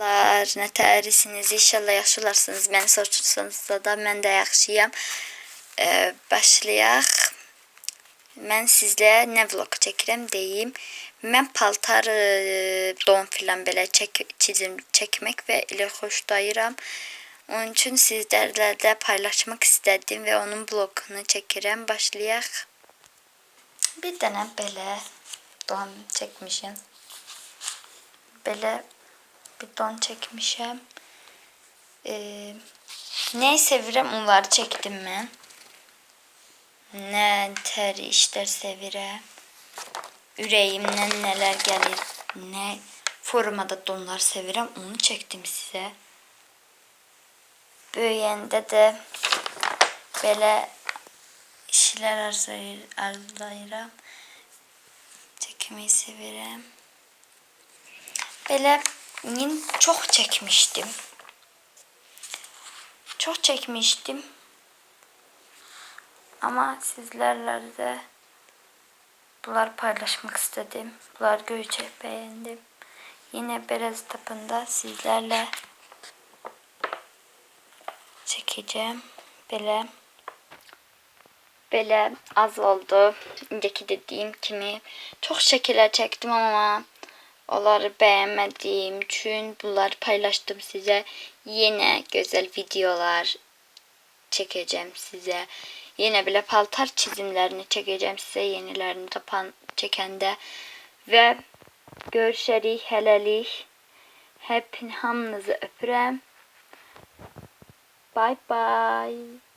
Lar, nətərisiniz? İnşallah yaxşılarsınız. Məni soruşursanızsa da mən də yaxşıyam. Ee, başlayaq. Mən sizlə nə vlog çəkirəm deyim. Mən paltar, e, don filan belə çək çizim çəkmək və elə xoşlayıram. Onun üçün sizlərlə də paylaşmaq istədim və onun vloqunu çəkirəm. Başlayaq. Bir dənə belə don çəkmişəm. Belə bir don çəkmişəm. Ee, Nəyi sevirəm onları çəkdim mən. Nə tər işlər sevirəm. Ürəyimdən nələr gəlir, nə formada donlar sevirəm, onu çəkdim sizə. Böyüyəndə də belə işlər arzulayıram. Çəkməyi sevirəm. Belə yin çox çəkmişdim. Çox çəkmişdim. Ama sizlerle de bunları paylaşmak istedim. Bunları görece beğendim. Yine biraz tapında sizlerle çekeceğim. Böyle böyle az oldu. Önceki dediğim kimi çok şekiller çektim ama onları beğenmediğim için bunları paylaştım size. Yine güzel videolar çekeceğim size. Yine bile paltar çizimlerini çekeceğim size yenilerini tapan çekende ve görüşərik hələlik. Hep hamınızı öpürəm. Bye bye.